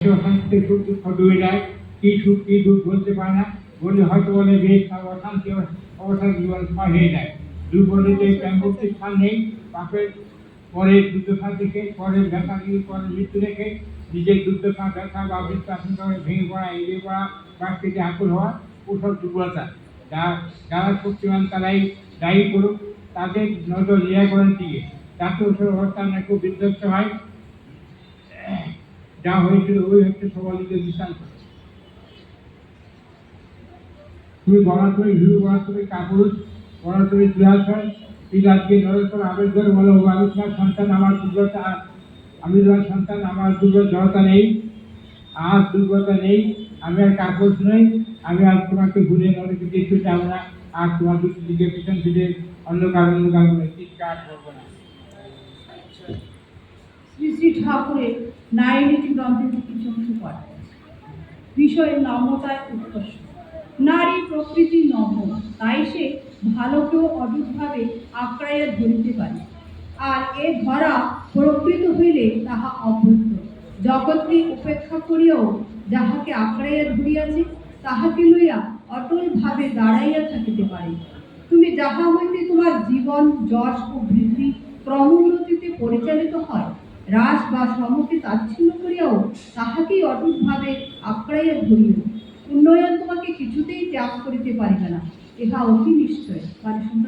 দুঃখ ডুবে যায়। কি সুখ, কি দুঃখ বলতে পারে না। বলে হয়তো বলে, বেশ অশান্তি অবসান জীবন সমাজ হয়ে যায়। দুর্বলীতে মুক্তির স্থান নেই। পাপের পরে দুর্দশা দেখে পরে ব্যথা দিয়ে পরে মৃত্যু দেখে, নিজের দুর্দশা, ব্যথা বা মৃত্যু আশঙ্কা ভেঙে পড়া, এড়িয়ে পড়া থেকে আকুল হওয়া, ওসব দুর্বলতা। যা, যারা শক্তিমান, তারাই দায়ী করুক। তাদের নজর নিরাকরণ দিকে যাতে ওসব অবস্থান খুব বিধ্বস্ত হয়। যা হয়েছিল, ওই হচ্ছে সবালিতে দৃষ্টান্ত তুমি গণাত্মক হিন্দু গণাত্মক কাপুরুষ গণাত্মক ইতিহাস হয়। ঠিক আজকে নরেশ্বর আবেগ করে বলো, "ও আমি তোমার সন্তান আমার দুর্বলতা, আমি তোমার সন্তান, আমার দুর্বল জড়তা নেই। আর দুর্বলতা নেই, আমি আর কাপুরুষ নই। আমি আর তোমাকে ভুলে নলে কিছু যাব না। আর তোমার দুটি দিকে পিছন ফিরে অন্য কারণ অন্য কারণ চিৎকার করব না। শ্রী শ্রী ঠাকুরের নারীনীতি গ্রন্থের কিছু অংশ পাঠ বিষয়ের নম্রতায় উৎকর্ষ। নারী প্রকৃতি নম্র, তাই সে ভালোকেও অডুটভাবে আঁকড়াইয়া ধরিতে পারে। আর এ ধরা প্রকৃত হইলে তাহা অভ্যস্ত জগৎকে উপেক্ষা করিয়াও যাহাকে আঁকড়াইয়া ধরিয়াছে, তাহাকে লইয়া অটলভাবে দাঁড়াইয়া থাকিতে পারে। তুমি যাহা হইতে তোমার জীবন, যশ ও বৃদ্ধি ক্রমোন্নতিতে পরিচালিত হয় হ্রাস বা সমকে তাচ্ছিন্ন করিয়াও তাহাকেই অটুটভাবে আঁকড়াইয়া ধরিও উন্নয়ন তোমাকে কিছুতেই ত্যাগ করিতে পারিবে না। ইহা অতি নিশ্চয়। মানে সুন্দর সাক্ষাৎ